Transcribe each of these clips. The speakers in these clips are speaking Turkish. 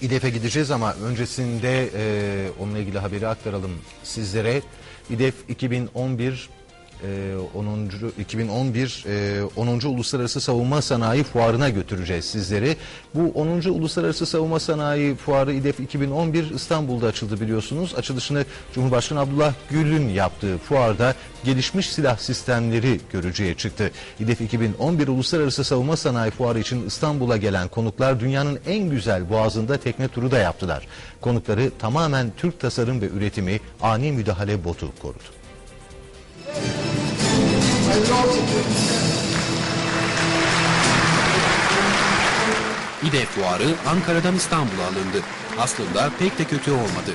İDEF'e gideceğiz ama öncesinde e, onunla ilgili haberi aktaralım sizlere. İDEF 2011 e, 10. 2011 e, 10. Uluslararası Savunma Sanayi Fuarı'na götüreceğiz sizleri. Bu 10. Uluslararası Savunma Sanayi Fuarı İDEF 2011 İstanbul'da açıldı biliyorsunuz. Açılışını Cumhurbaşkanı Abdullah Gül'ün yaptığı fuarda gelişmiş silah sistemleri görücüye çıktı. İDEF 2011 Uluslararası Savunma Sanayi Fuarı için İstanbul'a gelen konuklar dünyanın en güzel boğazında tekne turu da yaptılar. Konukları tamamen Türk tasarım ve üretimi ani müdahale botu korudu. İDE fuarı Ankara'dan İstanbul'a alındı. Aslında pek de kötü olmadı.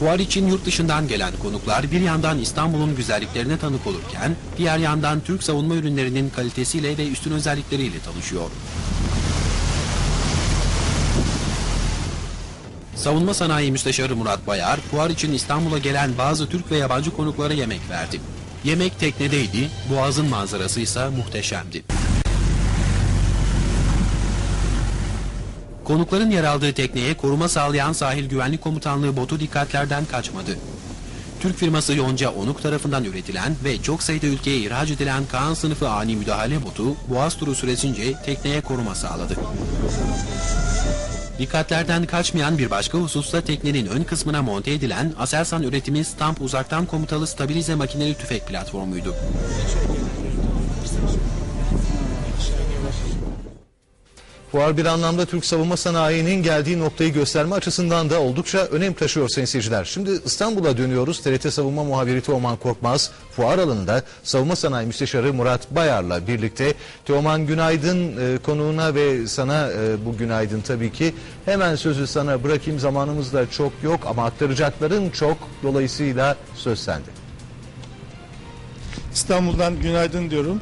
Fuar için yurt dışından gelen konuklar bir yandan İstanbul'un güzelliklerine tanık olurken diğer yandan Türk savunma ürünlerinin kalitesiyle ve üstün özellikleriyle tanışıyor. Savunma Sanayi Müsteşarı Murat Bayar, fuar için İstanbul'a gelen bazı Türk ve yabancı konuklara yemek verdi. Yemek teknedeydi, boğazın manzarası ise muhteşemdi. Konukların yer aldığı tekneye koruma sağlayan Sahil Güvenlik Komutanlığı botu dikkatlerden kaçmadı. Türk firması Yonca Onuk tarafından üretilen ve çok sayıda ülkeye ihraç edilen Kaan sınıfı ani müdahale botu boğaz turu süresince tekneye koruma sağladı. Dikkatlerden kaçmayan bir başka hususta teknenin ön kısmına monte edilen Aselsan üretimi Stamp uzaktan komutalı stabilize makineli tüfek platformuydu. Fuar bir anlamda Türk savunma sanayinin geldiği noktayı gösterme açısından da oldukça önem taşıyor sayın seyirciler. Şimdi İstanbul'a dönüyoruz. TRT Savunma Muhabiri Teoman Korkmaz fuar alanında Savunma Sanayi Müsteşarı Murat Bayar'la birlikte. Teoman günaydın e, konuğuna ve sana e, bu günaydın tabii ki. Hemen sözü sana bırakayım zamanımız da çok yok ama aktaracakların çok. Dolayısıyla söz sende. İstanbul'dan günaydın diyorum.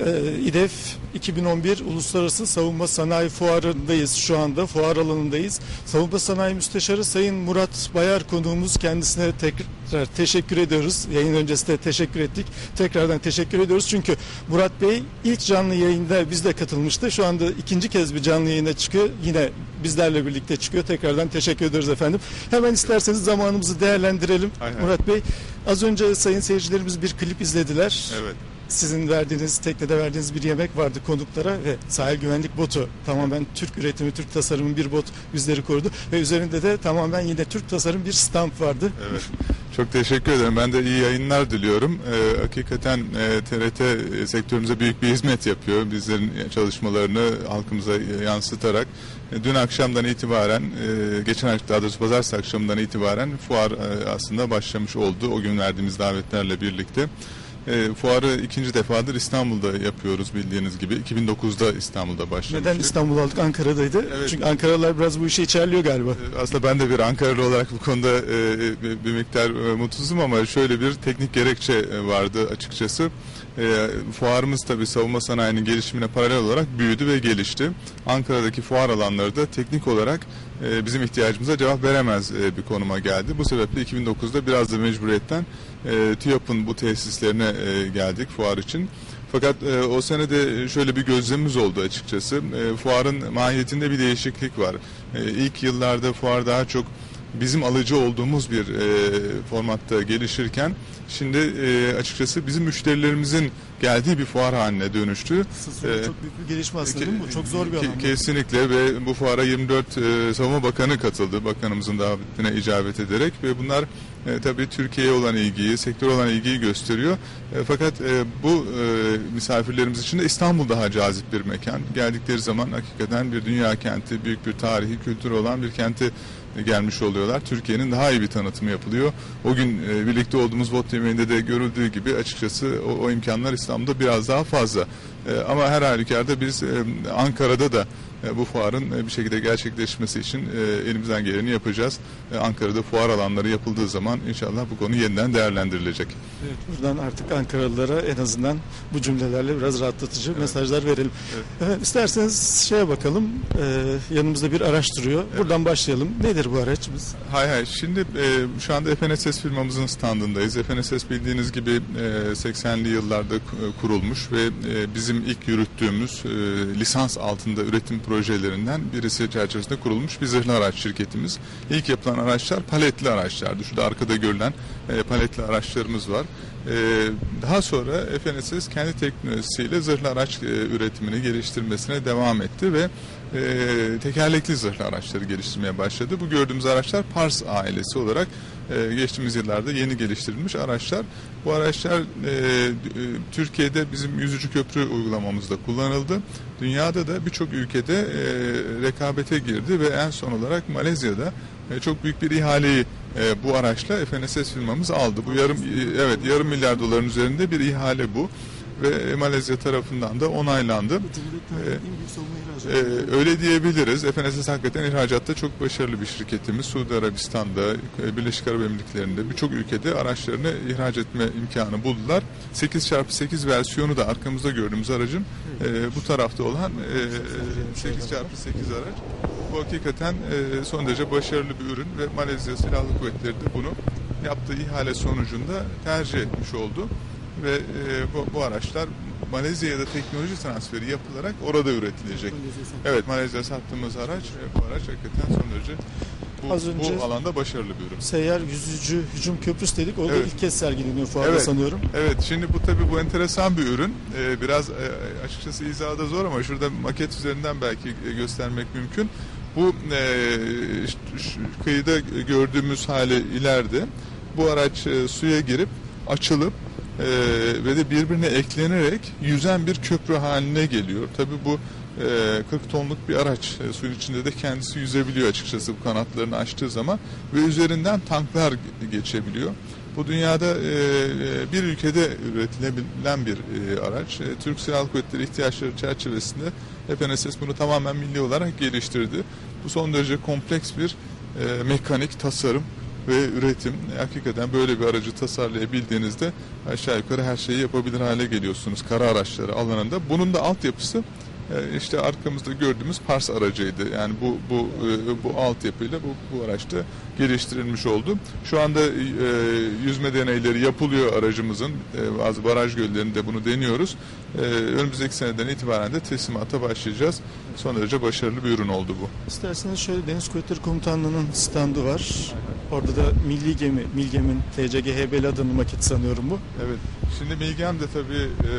Ee, İDEF 2011 Uluslararası Savunma Sanayi Fuarı'ndayız şu anda. Fuar alanındayız. Savunma Sanayi Müsteşarı Sayın Murat Bayar konuğumuz. Kendisine tekrar teşekkür ediyoruz. Yayın öncesinde teşekkür ettik. Tekrardan teşekkür ediyoruz. Çünkü Murat Bey ilk canlı yayında bizde katılmıştı. Şu anda ikinci kez bir canlı yayına çıkıyor. Yine bizlerle birlikte çıkıyor. Tekrardan teşekkür ediyoruz efendim. Hemen isterseniz zamanımızı değerlendirelim. Hay. Murat Bey az önce sayın seyircilerimiz bir klip izlediler Evet. Sizin verdiğiniz, teknede verdiğiniz bir yemek vardı konuklara ve sahil güvenlik botu tamamen Türk üretimi, Türk tasarımı bir bot bizleri korudu ve üzerinde de tamamen yine Türk tasarım bir stamp vardı. Evet. Çok teşekkür ederim. Ben de iyi yayınlar diliyorum. Ee, hakikaten e, TRT e, sektörümüze büyük bir hizmet yapıyor. Bizlerin çalışmalarını halkımıza e, yansıtarak. E, dün akşamdan itibaren, e, geçen ay daha doğrusu pazartesi akşamından itibaren fuar e, aslında başlamış oldu. O gün verdiğimiz davetlerle birlikte. E, fuarı ikinci defadır İstanbul'da yapıyoruz bildiğiniz gibi. 2009'da İstanbul'da başlamıştık. Neden İstanbul aldık Ankara'daydı? Evet. Çünkü Ankaralılar biraz bu işe içerliyor galiba. Aslında ben de bir Ankaralı olarak bu konuda e, bir- bir miktar e, mutsuzum ama şöyle bir teknik gerekçe e, vardı açıkçası. E, fuarımız tabii savunma sanayinin gelişimine paralel olarak büyüdü ve gelişti. Ankara'daki fuar alanları da teknik olarak e, bizim ihtiyacımıza cevap veremez e, bir konuma geldi. Bu sebeple 2009'da biraz da mecburiyetten e, TÜYAP'ın bu tesislerine e, geldik fuar için. Fakat e, o senede şöyle bir gözlemimiz oldu açıkçası. E, fuarın mahiyetinde bir değişiklik var. E, ilk yıllarda fuar daha çok bizim alıcı olduğumuz bir e, formatta gelişirken şimdi e, açıkçası bizim müşterilerimizin geldiği bir fuar haline dönüştü. Aslında E, çok büyük bir gelişme aslında değil mi? Bu çok zor bir alan. Kesinlikle ve bu fuara 24 e, savunma bakanı katıldı. Bakanımızın davetine icabet ederek ve bunlar e, tabii Türkiye'ye olan ilgiyi, sektör olan ilgiyi gösteriyor. E, fakat e, bu e, misafirlerimiz için de İstanbul daha cazip bir mekan. Geldikleri zaman hakikaten bir dünya kenti, büyük bir tarihi, kültürü olan bir kenti gelmiş oluyorlar. Türkiye'nin daha iyi bir tanıtımı yapılıyor. O gün e, birlikte olduğumuz bot yemeğinde de görüldüğü gibi açıkçası o, o imkanlar İstanbul'da biraz daha fazla. E, ama her halükarda biz e, Ankara'da da bu fuarın e, bir şekilde gerçekleşmesi için e, elimizden geleni yapacağız. E, Ankara'da fuar alanları yapıldığı zaman inşallah bu konu yeniden değerlendirilecek. Evet, buradan artık Ankaralılara en azından bu cümlelerle biraz rahatlatıcı mesajlar verelim. Evet. isterseniz şeye bakalım. Yanımızda bir araç duruyor. Buradan başlayalım. Nedir bu araçımız? Hay hay. Şimdi e, şu anda FNSS firmamızın standındayız. FNSS bildiğiniz gibi e, 80'li yıllarda ku- kurulmuş ve e, bizim ilk yürüttüğümüz e, lisans altında üretim projelerinden birisi çerçevesinde kurulmuş bir zırhlı araç şirketimiz. İlk yapılan araçlar paletli araçlardı. Şurada arkada görülen e, paletli araçlarımız var. E, daha sonra FNSS kendi teknolojisiyle zırhlı araç e, üretimini geliştirmesine devam etti ve e, tekerlekli zırhlı araçları geliştirmeye başladı. Bu gördüğümüz araçlar Pars ailesi olarak e, geçtiğimiz yıllarda yeni geliştirilmiş araçlar. Bu araçlar e, Türkiye'de bizim yüzücü köprü uygulamamızda kullanıldı. Dünyada da birçok ülkede e, rekabete girdi ve en son olarak Malezya'da e, çok büyük bir ihaleyi e, bu araçla FNSS firmamız aldı. Bu yarım e, evet yarım milyar doların üzerinde bir ihale bu ve Malezya tarafından da onaylandı. Ee, öyle diyebiliriz. FNSS hakikaten ihracatta çok başarılı bir şirketimiz. Suudi Arabistan'da, e, Birleşik Arap Emirlikleri'nde birçok ülkede araçlarını ihraç etme imkanı buldular. 8x8 versiyonu da arkamızda gördüğümüz aracın e, bu tarafta olan e, 8x8 araç. Bu hakikaten e, son derece başarılı bir ürün ve Malezya Silahlı Kuvvetleri de bunu yaptığı ihale sonucunda tercih etmiş oldu ve e, bu, bu araçlar Malezya'da teknoloji transferi yapılarak orada üretilecek. Evet Malezya sattığımız araç e, bu araç hakikaten son derece bu, Az önce- bu alanda başarılı bir ürün. Seyyar yüzücü hücum köprüsü dedik. O da Evet. ilk kez sergileniyor fuarda Evet. sanıyorum. Evet şimdi bu tabii bu enteresan bir ürün. Ee, biraz e, açıkçası izahı da zor ama şurada maket üzerinden belki e, göstermek mümkün. Bu e, kıyıda gördüğümüz hali ileride. Bu araç e, suya girip açılıp e, ve de birbirine eklenerek yüzen bir köprü haline geliyor. Tabii bu e, 40 tonluk bir araç. E, suyun içinde de kendisi yüzebiliyor açıkçası bu kanatlarını açtığı zaman ve üzerinden tanklar ge- geçebiliyor. Bu dünyada e, e, bir ülkede üretilebilen bir e, araç. Türk Silahlı Kuvvetleri ihtiyaçları çerçevesinde FNSS bunu tamamen milli olarak geliştirdi. Bu son derece kompleks bir e, mekanik tasarım ve üretim. Hakikaten böyle bir aracı tasarlayabildiğinizde aşağı yukarı her şeyi yapabilir hale geliyorsunuz kara araçları alanında. Bunun da altyapısı işte arkamızda gördüğümüz Pars aracıydı. Yani bu bu e, bu altyapıyla bu bu araçta geliştirilmiş oldu. Şu anda e, yüzme deneyleri yapılıyor aracımızın. E, bazı baraj göllerinde bunu deniyoruz. E, önümüzdeki seneden itibaren de teslimata başlayacağız. Son derece başarılı bir ürün oldu bu. İsterseniz şöyle Deniz Kuvvetleri Komutanlığı'nın standı var. Orada da milli gemi, Milgem'in TCG Belada'nın maketi sanıyorum bu. Evet. Şimdi Milgem de tabii e,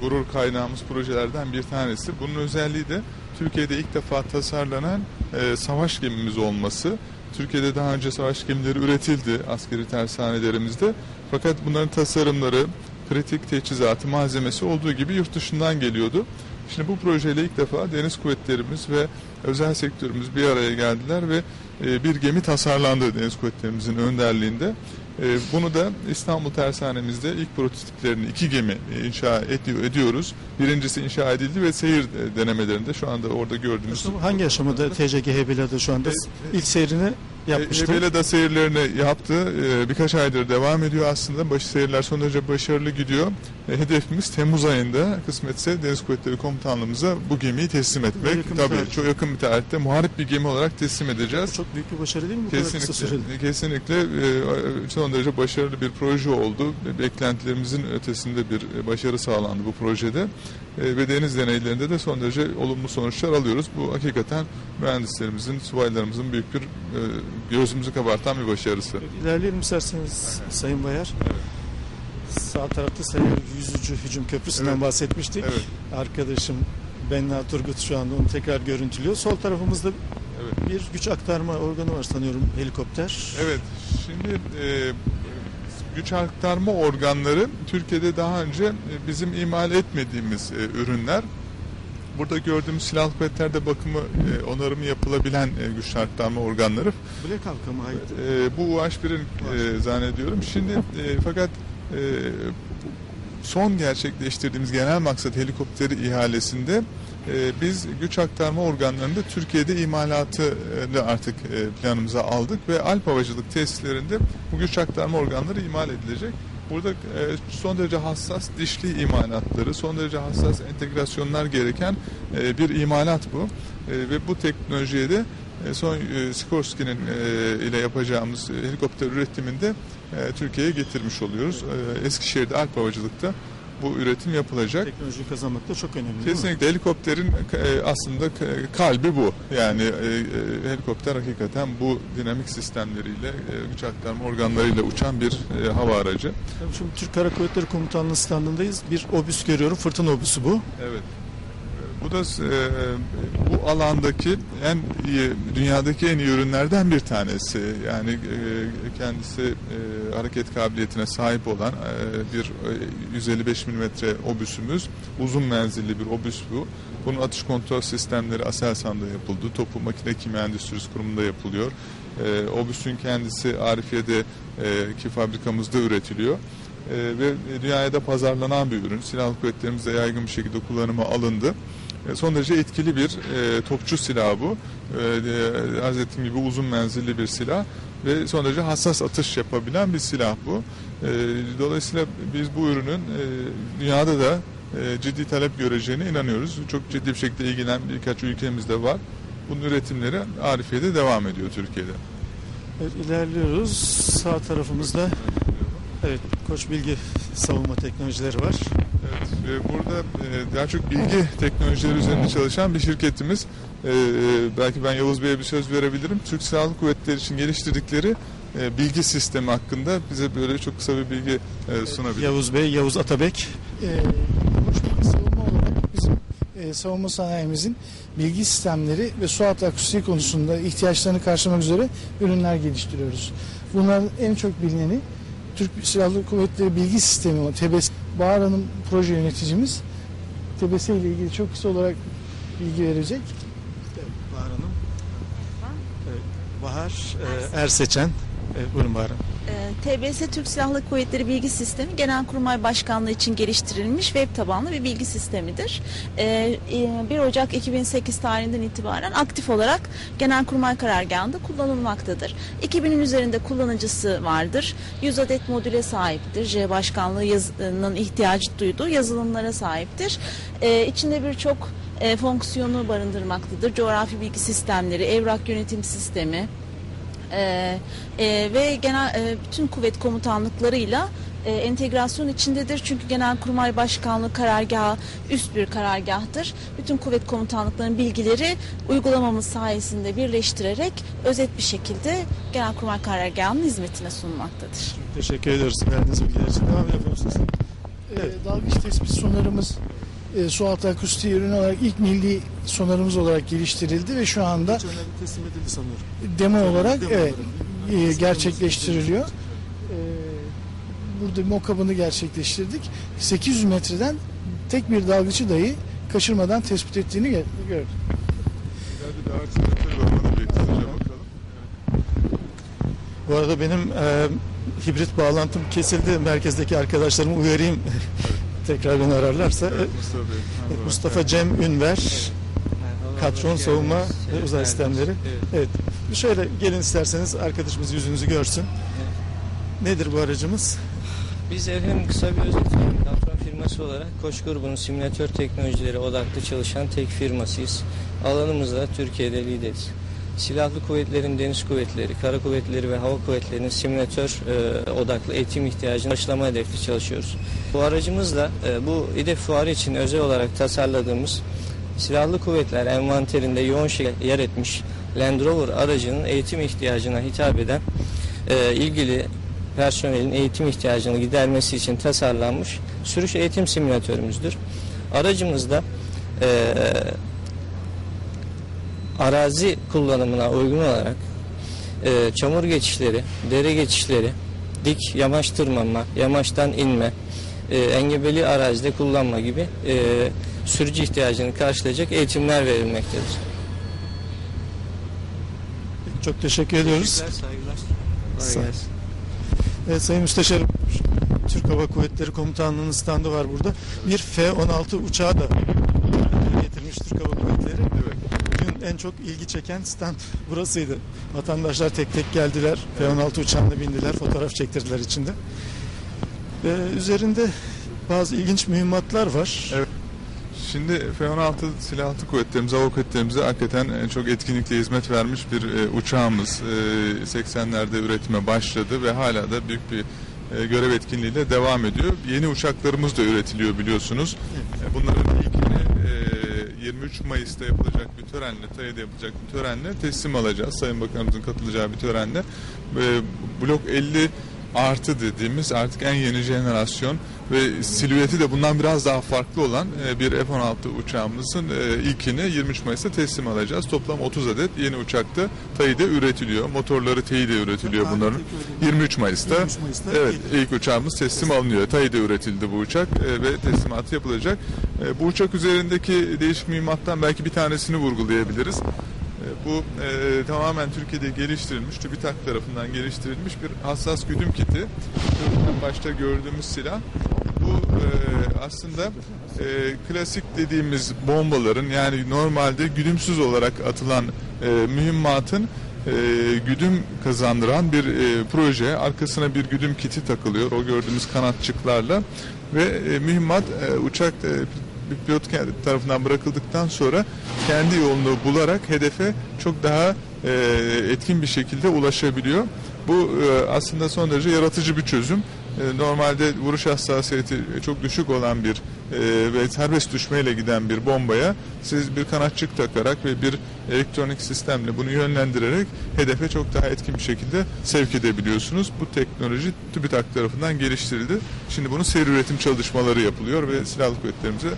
gurur kaynağımız projelerden bir tanesi. Bunun özelliği de Türkiye'de ilk defa tasarlanan e, savaş gemimiz olması. Türkiye'de daha önce savaş gemileri üretildi askeri tersanelerimizde. Fakat bunların tasarımları, kritik teçhizatı, malzemesi olduğu gibi yurt dışından geliyordu. Şimdi bu projeyle ilk defa deniz kuvvetlerimiz ve özel sektörümüz bir araya geldiler ve e, bir gemi tasarlandı deniz kuvvetlerimizin önderliğinde. E, Bunu da İstanbul Tersanemizde ilk prototiplerini iki gemi e, inşa ediyor, ediyoruz. Birincisi inşa edildi ve seyir denemelerinde şu anda orada gördüğümüz Hangi aşamada TCG Belada şu anda? İlk seyrini yapmıştı. Hebelada seyirlerini yaptı. Birkaç aydır devam ediyor aslında. Başı seyirler son derece başarılı gidiyor. E, Hedefimiz Temmuz ayında kısmetse Deniz Kuvvetleri Komutanlığımıza bu gemiyi teslim etmek. Yakın Tabii tarihte. çok yakın bir tarihte muharip bir gemi olarak teslim edeceğiz. Çok büyük bir başarı değil mi? Bu? Kesinlikle, kesinlikle e, son derece başarılı bir proje oldu. Beklentilerimizin ötesinde bir e, başarı sağlandı bu projede. Ve deniz deneylerinde de son derece olumlu sonuçlar alıyoruz. Bu hakikaten mühendislerimizin, subaylarımızın büyük bir gözümüzü kabartan bir başarısı. İlerleyelim isterseniz Sayın Bayar. Sağ tarafta Seyyar Yüzücü Hücum Köprüsü'nden Evet. bahsetmiştik. Evet. Arkadaşım Benna Turgut şu anda onu tekrar görüntülüyor. Sol tarafımızda Evet. bir güç aktarma organı var sanıyorum helikopter. Evet, şimdi e, güç aktarma organları Türkiye'de daha önce e, bizim imal etmediğimiz e, ürünler. Burada gördüğümüz silahlı kuvvetlerde bakımı, e, onarımı yapılabilen e, güç aktarma organları. Black Hawk'a mı ait? E, bu UH1'in e, zannediyorum. Şimdi e, fakat son gerçekleştirdiğimiz genel maksat helikopteri ihalesinde e, biz güç aktarma organlarında Türkiye'de imalatı e, artık e, planımıza aldık ve Alp Havacılık tesislerinde bu güç aktarma organları imal edilecek. Burada son derece hassas dişli imalatları, son derece hassas entegrasyonlar gereken bir imalat bu. Ve bu teknolojiye de son e, Sikorsky'nin e, ile yapacağımız e, helikopter üretiminde e, Türkiye'ye getirmiş oluyoruz. E, Eskişehir'de Alp Havacılık'ta bu üretim yapılacak. Teknolojiyi kazanmak da çok önemli? Kesinlikle helikopterin e, aslında kalbi bu. Yani e, e, helikopter hakikaten bu dinamik sistemleriyle, e, güç aktarma organlarıyla uçan bir e, hava aracı. Tabii Şimdi Türk Kara Kuvvetleri Komutanlığı standındayız. Bir obüs görüyorum. Fırtına obüsü bu. Evet. Bu da e, bu alandaki en iyi, dünyadaki en iyi ürünlerden bir tanesi. Yani e, kendisi e, hareket kabiliyetine sahip olan e, bir e, 155 mm obüsümüz. Uzun menzilli bir obüs bu. Bunun atış kontrol sistemleri Aselsan'da yapıldı. Topu Makine Kimya Endüstrisi Kurumu'nda yapılıyor. E, obüsün kendisi Arifiye'de e, ki fabrikamızda üretiliyor. E, ve dünyaya da pazarlanan bir ürün. Silahlı kuvvetlerimizde yaygın bir şekilde kullanıma alındı. E, son derece etkili bir e, topçu silahı bu. E, e, arz ettiğim gibi uzun menzilli bir silah ve son derece hassas atış yapabilen bir silah bu. E, dolayısıyla biz bu ürünün e, dünyada da e, ciddi talep göreceğine inanıyoruz. Çok ciddi bir şekilde ilgilenen birkaç ülkemizde var. Bunun üretimleri Arifiye'de devam ediyor Türkiye'de. Evet, ilerliyoruz. Sağ tarafımızda evet Koç Bilgi savunma teknolojileri var. Ve burada e, daha çok bilgi teknolojileri üzerinde çalışan bir şirketimiz. E, e, belki ben Yavuz Bey'e bir söz verebilirim. Türk Silahlı Kuvvetleri için geliştirdikleri e, bilgi sistemi hakkında bize böyle çok kısa bir bilgi sunabilir. Yavuz Bey, Yavuz Atabek. e, Koç savunma olarak bizim e, savunma sanayimizin bilgi sistemleri ve su altı akustiği konusunda ihtiyaçlarını karşılamak üzere ürünler geliştiriyoruz. Bunların en çok bilineni Türk Silahlı Kuvvetleri Bilgi Sistemi TBS. Bahar proje yöneticimiz. TBS ile ilgili çok kısa olarak bilgi verecek. Bahar Bahar e, Erseçen. Buyurun Bahar. Ee, TBS Türk Silahlı Kuvvetleri Bilgi Sistemi Genelkurmay Başkanlığı için geliştirilmiş web tabanlı bir bilgi sistemidir. Ee, e, 1 Ocak 2008 tarihinden itibaren aktif olarak Genelkurmay karargahında kullanılmaktadır. 2000'in üzerinde kullanıcısı vardır. 100 adet modüle sahiptir. J Başkanlığı'nın ihtiyacı duyduğu yazılımlara sahiptir. Ee, içinde birçok e, fonksiyonu barındırmaktadır. Coğrafi bilgi sistemleri, evrak yönetim sistemi, ee, e, ve genel e, bütün kuvvet komutanlıklarıyla e, entegrasyon içindedir. Çünkü Genelkurmay Başkanlığı karargahı üst bir karargahtır. Bütün kuvvet komutanlıklarının bilgileri uygulamamız sayesinde birleştirerek özet bir şekilde Genelkurmay karargahının hizmetine sunulmaktadır. Teşekkür ediyoruz verdiğiniz bilgiler için. Devam yapıyor musunuz? Evet. E, dalgıç tespit sonarımız e, su altı akustiği ürünü olarak ilk milli sonarımız olarak geliştirildi ve şu anda teslim edildi sanıyorum. demo olarak Demo evet, olarak. e, gerçekleştiriliyor. E, burada mockup'ını gerçekleştirdik. 800 metreden tek bir dalgıcı dahi kaçırmadan tespit ettiğini gö- gördük. Bakalım. Bu arada benim e, hibrit bağlantım kesildi. Merkezdeki arkadaşlarımı uyarayım. Tekrar beni ararlarsa. Evet, E, Mustafa Bey. merhaba. Mustafa Cem Ünver, Katron Savunma ve Uzay Sistemleri. Evet. Şöyle gelin isterseniz arkadaşımız yüzünüzü görsün. Nedir bu aracımız? Biz efendim kısa bir özet verelim. Katron firması olarak Koç grubunun simülatör teknolojileri odaklı çalışan tek firmasıyız. Alanımızda Türkiye'de lideriz. Silahlı kuvvetlerin, deniz kuvvetleri, kara kuvvetleri ve hava kuvvetlerinin simülatör e, odaklı eğitim ihtiyacını karşılama hedefli çalışıyoruz. Bu aracımızla e, bu İDEF fuarı için özel olarak tasarladığımız silahlı kuvvetler envanterinde yoğun şekilde yer etmiş Land Rover aracının eğitim ihtiyacına hitap eden e, ilgili personelin eğitim ihtiyacını gidermesi için tasarlanmış sürüş eğitim simülatörümüzdür. Aracımızda eee, arazi kullanımına uygun olarak eee, çamur geçişleri, dere geçişleri, dik yamaç tırmanma, yamaçtan inme, eee, engebeli arazide kullanma gibi eee, sürücü ihtiyacını karşılayacak eğitimler verilmektedir. Çok teşekkür ediyoruz. saygılar. Sağ- Evet Sayın Müsteşarım, Türk Hava Kuvvetleri Komutanlığı'nın standı var burada. Bir F-16 uçağı da getirmiş. göstermiş Türk Hava Kuvvetleri. Bugün en çok ilgi çeken stand burasıydı. Vatandaşlar tek tek geldiler. F-16 uçağına bindiler. Fotoğraf çektirdiler içinde. Ve üzerinde bazı ilginç mühimmatlar var. Evet. Şimdi F-16 silahlı kuvvetlerimize, hava kuvvetlerimize hakikaten e, çok etkinlikle hizmet vermiş bir e, uçağımız. E, 80'lerde üretime başladı ve hala da büyük bir e, görev etkinliğiyle devam ediyor. Yeni uçaklarımız da üretiliyor biliyorsunuz. E, bunların ilkini e, 23 Mayıs'ta yapılacak bir törenle, TAY'da yapılacak bir törenle teslim alacağız. Sayın Bakanımızın katılacağı bir törenle. Blok 50 artı dediğimiz artık en yeni jenerasyon ve silüeti de bundan biraz daha farklı olan e, bir F-16 uçağımızın e, ilkini 23 Mayıs'ta teslim alacağız. Toplam 30 adet yeni uçakta TAİ'de üretiliyor. Motorları TAİ'de üretiliyor bunların. 23 Mayıs'ta. 23 Mayıs'ta Evet, ilk. uçağımız teslim alınıyor. TAİ'de üretildi bu uçak e, ve teslimatı yapılacak. Bu uçak üzerindeki değişik mühimmattan belki bir tanesini vurgulayabiliriz. Bu e, tamamen Türkiye'de geliştirilmiş, TÜBİTAK tarafından geliştirilmiş bir hassas güdüm kiti. En başta gördüğümüz silah. Bu e, aslında e, klasik dediğimiz bombaların yani normalde güdümsüz olarak atılan e, mühimmatın e, güdüm kazandıran bir e, proje. Arkasına bir güdüm kiti takılıyor o gördüğümüz kanatçıklarla ve e, mühimmat e, uçak e, bir pilot tarafından bırakıldıktan sonra kendi yolunu bularak hedefe çok daha e, etkin bir şekilde ulaşabiliyor. Bu e, aslında son derece yaratıcı bir çözüm. E, normalde vuruş hassasiyeti çok düşük olan bir e, ve serbest düşmeyle giden bir bombaya siz bir kanatçık takarak ve bir elektronik sistemle bunu yönlendirerek hedefe çok daha etkin bir şekilde sevk edebiliyorsunuz. Bu teknoloji TÜBİTAK tarafından geliştirildi. Şimdi bunun seri üretim çalışmaları yapılıyor ve silahlı kuvvetlerimize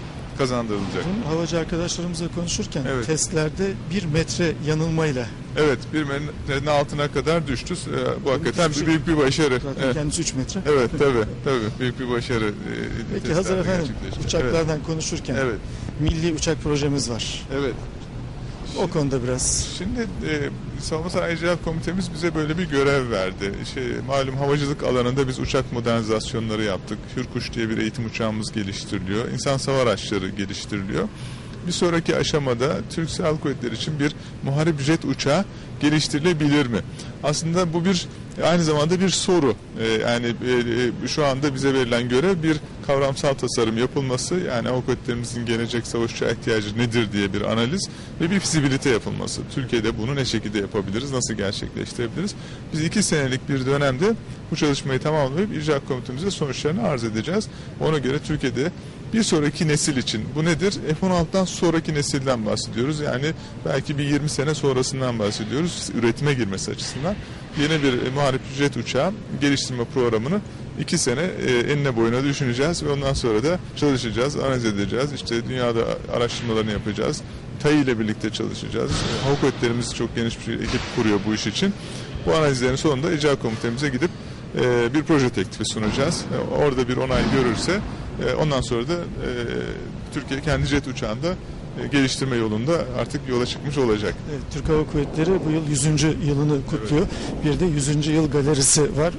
kazandırılacak. Dün havacı arkadaşlarımızla konuşurken Evet. testlerde bir metre yanılmayla Evet, bir metrenin altına kadar düştü. Ee, Bu hakikaten hiçbir şey- büyük bir başarı. zaten Evet. kendisi 3 metre. Evet tabii tabii büyük bir başarı. e, Peki hazır efendim uçaklardan konuşurken Evet. milli uçak projemiz var. Evet. O konuda biraz Şimdi e, Savunma Sanayi İcraat Komitemiz bize böyle bir görev verdi. Şey, malum havacılık alanında biz uçak modernizasyonları yaptık. Hürkuş diye bir eğitim uçağımız geliştiriliyor. İnsan hava araçları geliştiriliyor. Bir sonraki aşamada Türk Silahlı Kuvvetleri için bir muharip jet uçağı geliştirilebilir mi? Aslında bu bir aynı zamanda bir soru. Ee, yani e, e, şu anda bize verilen görev bir kavramsal tasarım yapılması. Yani kuvvetlerimizin gelecek savaş uçağı ihtiyacı nedir diye bir analiz ve bir fizibilite yapılması. Türkiye'de bunu ne şekilde yapabiliriz, nasıl gerçekleştirebiliriz? Biz iki senelik bir dönemde bu çalışmayı tamamlayıp icra komitemize sonuçlarını arz edeceğiz. Ona göre Türkiye'de bir sonraki nesil için bu nedir? F-16'dan sonraki nesilden bahsediyoruz. Yani belki bir 20 sene sonrasından bahsediyoruz. Üretime girmesi açısından. Yeni bir e, muharip jet uçağı geliştirme programını iki sene e, enine boyuna düşüneceğiz ve ondan sonra da çalışacağız, analiz edeceğiz. İşte dünyada araştırmalarını yapacağız. TAI ile birlikte çalışacağız. E, Hava kuvvetlerimiz çok geniş bir ekip kuruyor bu iş için. Bu analizlerin sonunda icra komitemize gidip bir proje teklifi sunacağız. Orada bir onay görürse e, ondan sonra da e, Türkiye kendi jet uçağında e, geliştirme yolunda artık yola çıkmış olacak. evet, Türk Hava Kuvvetleri bu yıl 100. yılını kutluyor. Bir de 100. yıl galerisi var.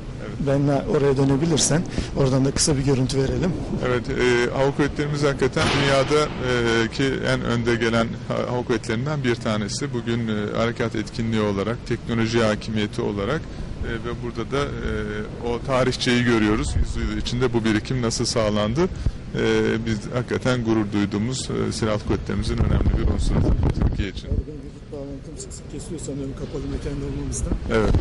Benle oraya dönebilirsen oradan da kısa bir görüntü verelim. Evet, e, hava kuvvetlerimiz hakikaten dünyada e, ki en önde gelen ha- hava kuvvetlerinden bir tanesi. Bugün e, harekat etkinliği olarak, teknoloji hakimiyeti olarak e, ve burada da e, o tarihçeyi görüyoruz. Yüzyıl içinde bu birikim nasıl sağlandı? E, biz hakikaten gurur duyduğumuz e, silahlı kuvvetlerimizin önemli bir unsuru Türkiye için. Oradan vücut bağlantım sık sık kesiyor sanıyorum kapalı mekanda olmamızdan. Evet,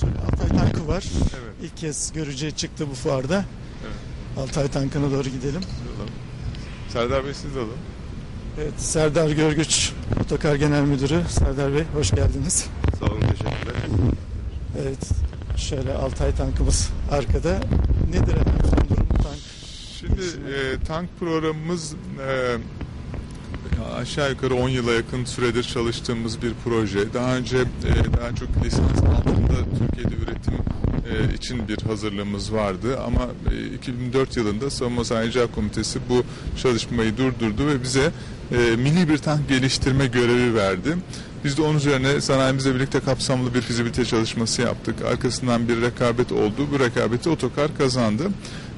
şöyle Altay tankı var. Evet. İlk kez görücüye çıktı bu fuarda. Evet. Altay tankına doğru gidelim. alalım. Serdar Bey siz de alın. Evet, Serdar Görgüç, Otokar Genel Müdürü. Serdar Bey hoş geldiniz. Sağ olun, teşekkürler. Evet, şöyle Altay tankımız arkada. Nedir efendim son durum tank? Şimdi e, tank programımız e, aşağı yukarı 10 yıla yakın süredir çalıştığımız bir proje. Daha önce e, daha çok lisans altında Türkiye'de üretim e, için bir hazırlığımız vardı ama e, 2004 yılında Savunma Sanayi Komitesi bu çalışmayı durdurdu ve bize e, milli bir tank geliştirme görevi verdi. Biz de onun üzerine sanayimizle birlikte kapsamlı bir fizibilite çalışması yaptık. Arkasından bir rekabet oldu. Bu rekabeti Otokar kazandı.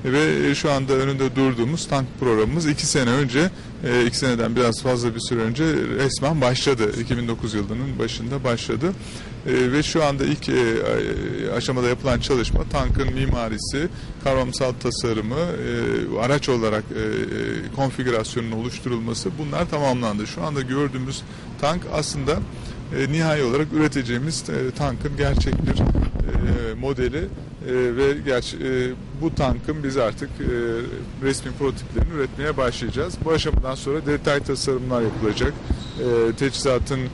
ve şu anda önünde durduğumuz tank programımız iki sene önce, e, iki seneden biraz fazla bir süre önce resmen başladı. 2009 yılının başında başladı. E, ve şu anda ilk e, aşamada yapılan çalışma tankın mimarisi, kavramsal tasarımı, e, araç olarak e, e, konfigürasyonun oluşturulması bunlar tamamlandı. Şu anda gördüğümüz tank aslında e, nihai olarak üreteceğimiz e, tankın gerçek bir e, modeli e, ve gerçi e, bu tankın biz artık e, resmi prototiplerini üretmeye başlayacağız. Bu aşamadan sonra detay tasarımlar yapılacak. E, teçhizatın e,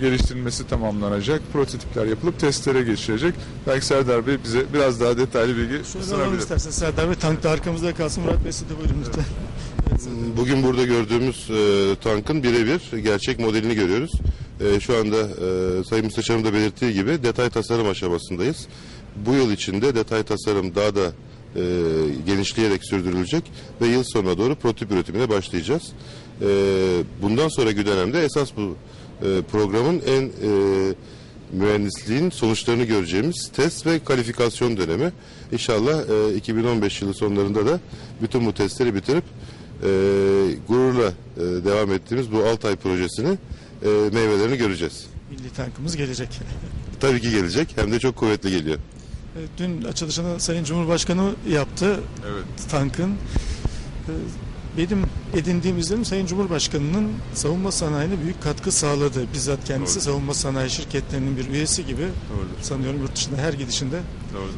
geliştirilmesi tamamlanacak. Prototipler yapılıp testlere geçilecek. Belki Serdar Bey bize biraz daha detaylı bilgi Şöyle sunabilir. isterseniz Serdar Bey. Tank da arkamızda kalsın. Murat Bey siz de buyurun lütfen. Bugün burada gördüğümüz e, tankın birebir gerçek modelini görüyoruz. E, şu anda e, Sayın Müsteşarım da belirttiği gibi detay tasarım aşamasındayız. Bu yıl içinde detay tasarım daha da e, genişleyerek sürdürülecek ve yıl sonuna doğru prototip üretimine başlayacağız. E, bundan sonraki dönemde esas bu e, programın en e, mühendisliğin sonuçlarını göreceğimiz test ve kalifikasyon dönemi. İnşallah e, 2015 yılı sonlarında da bütün bu testleri bitirip e, gururla e, devam ettiğimiz bu Altay projesini e, meyvelerini göreceğiz. Milli tankımız gelecek. Tabii ki gelecek hem de çok kuvvetli geliyor. Evet, Dün açılışını Sayın Cumhurbaşkanı yaptı Evet. tankın. Ee, Benim edindiğim izlenim Sayın Cumhurbaşkanı'nın savunma sanayine büyük katkı sağladı. Bizzat kendisi Doğru. savunma sanayi şirketlerinin bir üyesi gibi Doğrudur. sanıyorum yurt dışında her gidişinde Doğrudur.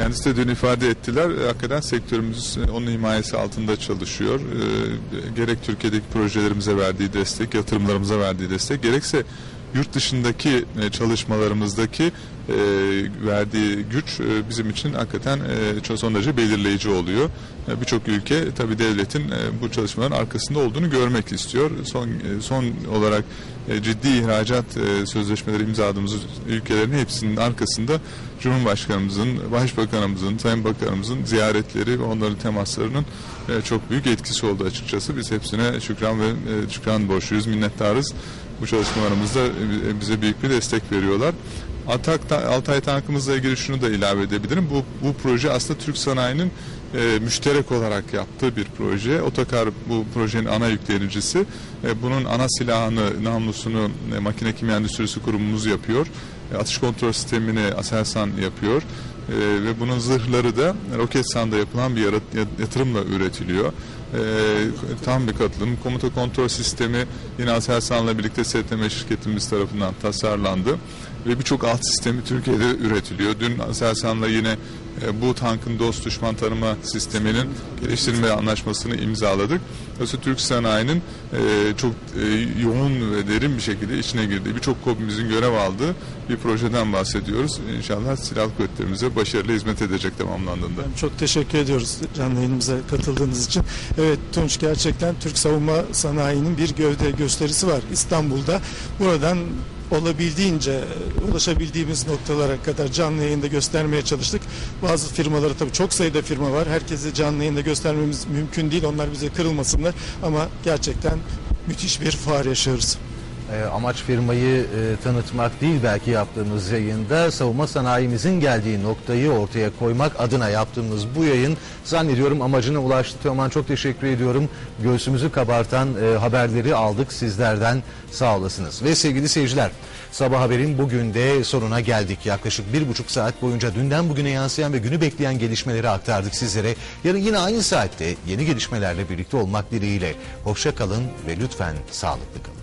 Kendisi de dün ifade ettiler. E, Hakikaten sektörümüz e, onun himayesi altında çalışıyor. E, gerek Türkiye'deki projelerimize verdiği destek, yatırımlarımıza verdiği destek, gerekse yurt dışındaki e, çalışmalarımızdaki e, verdiği güç e, bizim için hakikaten son derece belirleyici oluyor. Birçok ülke tabii devletin bu çalışmaların arkasında olduğunu görmek istiyor. Son son olarak ciddi ihracat sözleşmeleri imzaladığımız ülkelerin hepsinin arkasında Cumhurbaşkanımızın, Başbakanımızın, Sayın Bakanımızın ziyaretleri ve onların temaslarının çok büyük etkisi oldu açıkçası. Biz hepsine şükran ve şükran borçluyuz, minnettarız. Bu çalışmalarımızda e, bize büyük bir destek veriyorlar. Atak, Altay tankımızla ilgili şunu da ilave edebilirim. Bu, bu proje aslında Türk sanayinin e, müşterek olarak yaptığı bir proje. Otokar bu projenin ana yüklenicisi. E, bunun ana silahını, namlusunu e, Makine Kimya Endüstrisi Kurumumuz yapıyor. E, atış kontrol sistemini Aselsan yapıyor. E, ve bunun zırhları da Roketsan'da yapılan bir yatırımla üretiliyor. E, tam bir katılım. Komuta kontrol sistemi yine Aselsan'la birlikte STM şirketimiz tarafından tasarlandı ve birçok alt sistemi Türkiye'de üretiliyor. Dün Aselsan'la yine bu tankın dost düşman tanıma sisteminin geliştirme anlaşmasını imzaladık. Dolayısıyla Türk sanayinin e, çok e, yoğun ve derin bir şekilde içine girdiği, birçok KOBİ'mizin görev aldığı bir projeden bahsediyoruz. İnşallah silahlı kuvvetlerimize başarılı hizmet edecek tamamlandığında. Çok teşekkür ediyoruz canlı yayınımıza katıldığınız için. Evet Tunç gerçekten Türk savunma sanayinin bir gövde gösterisi var İstanbul'da. Buradan olabildiğince ulaşabildiğimiz noktalara kadar canlı yayında göstermeye çalıştık. Bazı firmaları tabii çok sayıda firma var. Herkesi canlı yayında göstermemiz mümkün değil. Onlar bize kırılmasınlar ama gerçekten müthiş bir fuar yaşıyoruz. E, amaç firmayı e, tanıtmak değil belki yaptığımız yayında savunma sanayimizin geldiği noktayı ortaya koymak adına yaptığımız bu yayın zannediyorum amacına ulaştı. Teoman çok teşekkür ediyorum. Göğsümüzü kabartan e, haberleri aldık sizlerden sağ olasınız. Ve sevgili seyirciler sabah haberin bugün de sonuna geldik. Yaklaşık bir buçuk saat boyunca dünden bugüne yansıyan ve günü bekleyen gelişmeleri aktardık sizlere. Yarın yine aynı saatte yeni gelişmelerle birlikte olmak dileğiyle. Hoşça kalın ve lütfen sağlıklı kalın.